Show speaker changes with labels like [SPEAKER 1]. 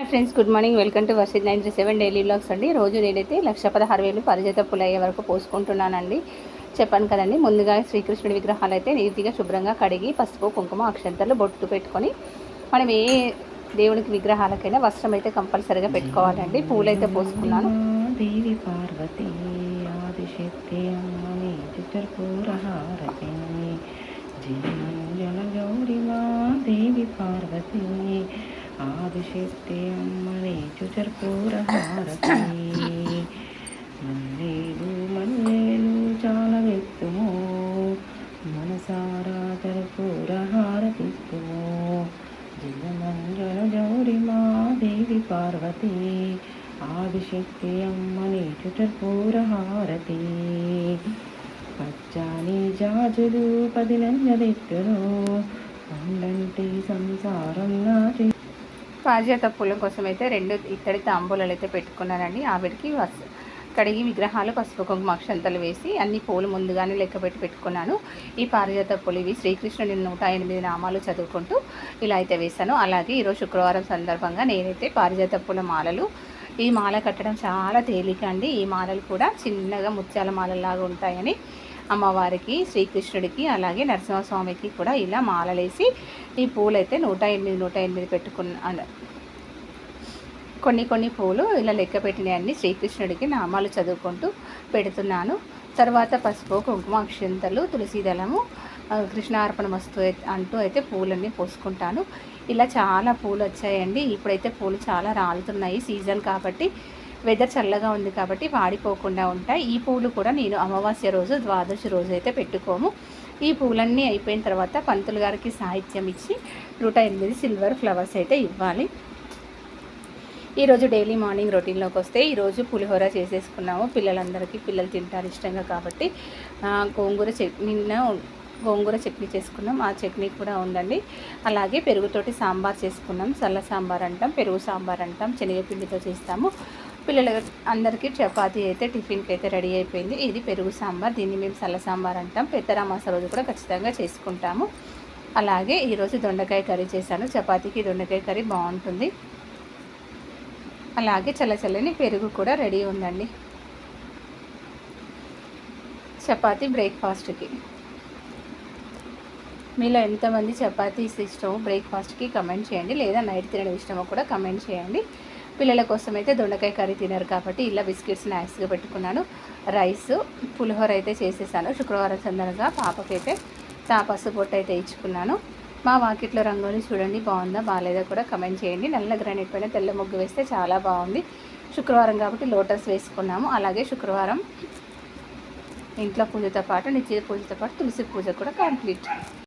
[SPEAKER 1] Hi friends good morning welcome to Varshith nine three seven daily blogs అండి రోజు నేనైతే లక్ష పదహారు వేలు పరిజత పులయ్యే అయ్యే వరకు పోసుకుంటున్నానండి చెప్పాను కదండి ముందుగా శ్రీకృష్ణుడి విగ్రహాలు అయితే నీతిగా శుభ్రంగా కడిగి పసుపు కుంకుమ అక్షంతలు బొట్టు పెట్టుకొని మనం ఏ దేవునికి విగ్రహాలకైనా వస్త్రం అయితే కంపల్సరీగా పెట్టుకోవాలండి పూలైతే పోసుకున్నాను
[SPEAKER 2] దేవి పార్వతి ఆదిశక్తి అమ్మని దేవి పార్వతి ఆదిశక్తి అమ్మని చుచర్పూరహారతి మల్లేలు మల్లేలు చాలా వెత్తుము మనసారా కర్పూరహారతిస్తుము జయ జౌరి గౌరిమా దేవి పార్వతి. ఆదిశక్తి అమ్మని చుటర్పూరహారతి పచ్చాని జాజులు పదిలంజలెత్తును పండంటి సంసారం నాటి
[SPEAKER 1] పారిజాత పూల కోసం అయితే రెండు ఇత్తడి తాంబూలాలు అయితే పెట్టుకున్నానండి. ఆవిడకి వస్ కడిగి విగ్రహాలు పసుపు కుంకుమ అక్షంతలు వేసి అన్ని పూలు ముందుగానే లెక్క పెట్టి పెట్టుకున్నాను. ఈ పారిజాత పూలు ఇవి శ్రీకృష్ణుని నూట ఎనిమిది నామాలు చదువుకుంటూ ఇలా అయితే వేశాను. అలాగే ఈరోజు శుక్రవారం సందర్భంగా నేనైతే పారిజాత పూల మాలలు ఈ మాల కట్టడం చాలా తేలిక అండి. ఈ మాలలు కూడా చిన్నగా ముత్యాల మాలలాగా ఉంటాయని అమ్మవారికి శ్రీకృష్ణుడికి అలాగే నరసింహస్వామికి కూడా ఇలా మాలలేసి ఈ పూలైతే నూట ఎనిమిది నూట ఎనిమిది పెట్టుకున్న కొన్ని కొన్ని పూలు ఇలా లెక్క పెట్టినాయన్ని శ్రీకృష్ణుడికి నామాలు చదువుకుంటూ పెడుతున్నాను. తర్వాత పసుపు కుంకుమ అక్షంతలు తులసిదళము కృష్ణార్పణ వస్తు అంటూ అయితే పూలన్నీ పోసుకుంటాను. ఇలా చాలా పూలు వచ్చాయండి. ఇప్పుడైతే పూలు చాలా రాలుతున్నాయి సీజన్ కాబట్టి వెదర్ చల్లగా ఉంది కాబట్టి వాడిపోకుండా ఉంటాయి ఈ పూలు కూడా నేను అమావాస్య రోజు ద్వాదశి రోజు అయితే పెట్టుకోము. ఈ పూలన్నీ అయిపోయిన తర్వాత పంతులు గారికి సాహిత్యం ఇచ్చి నూట ఎనిమిది సిల్వర్ ఫ్లవర్స్ అయితే ఇవ్వాలి. ఈరోజు డైలీ మార్నింగ్ రొటీన్లోకి వస్తే ఈరోజు పులిహోర చేసేసుకున్నాము. పిల్లలందరికీ పిల్లలు తింటారు ఇష్టంగా కాబట్టి. గోంగూర చట్నీ గోంగూర చట్నీ చేసుకున్నాం. ఆ చట్నీ కూడా ఉందండి. అలాగే పెరుగుతోటి సాంబార్ చేసుకున్నాం. చల్ల సాంబార్ అంటాం పెరుగు సాంబార్ అంటాం శనగపిండితో చేస్తాము. పిల్లల అందరికీ చపాతీ అయితే టిఫిన్కి అయితే రెడీ అయిపోయింది. ఇది పెరుగు సాంబార్. దీన్ని మేము చల్ల సాంబార్ అంటాం. పెద్దరామాస రోజు కూడా ఖచ్చితంగా చేసుకుంటాము. అలాగే ఈరోజు దొండకాయ కర్రీ చేశాను. చపాతీకి దొండకాయ కర్రీ బాగుంటుంది. అలాగే చల్లచల్లని పెరుగు కూడా రెడీ ఉందండి. చపాతీ బ్రేక్ఫాస్ట్కి. మీలో ఎంతమంది చపాతీస్ ఇష్టమో బ్రేక్ఫాస్ట్కి కమెంట్ చేయండి. లేదా నైట్ తినడం ఇష్టమో కూడా కమెంట్ చేయండి. పిల్లల కోసం అయితే దొండకాయ కర్రీ తినరు కాబట్టి ఇలా బిస్కెట్స్ స్నాక్స్గా పెట్టుకున్నాను. రైస్ పులిహోర అయితే చేసేసాను. శుక్రవారం సందర్భంగా పాపకైతే తాపసు పొట్టు అయితే ఇచ్చుకున్నాను. మా వాకిట్లో రంగోలి చూడండి బాగుందా బాగాలేదా కూడా కమెంట్ చేయండి. నల్ల గ్రానైట్ పైన తెల్ల ముగ్గు వేస్తే చాలా బాగుంది. శుక్రవారం కాబట్టి లోటస్ వేసుకున్నాము. అలాగే శుక్రవారం ఇంట్లో పూజతో పాటు నిత్య పూజతో పాటు తులసి పూజ కూడా కంప్లీట్.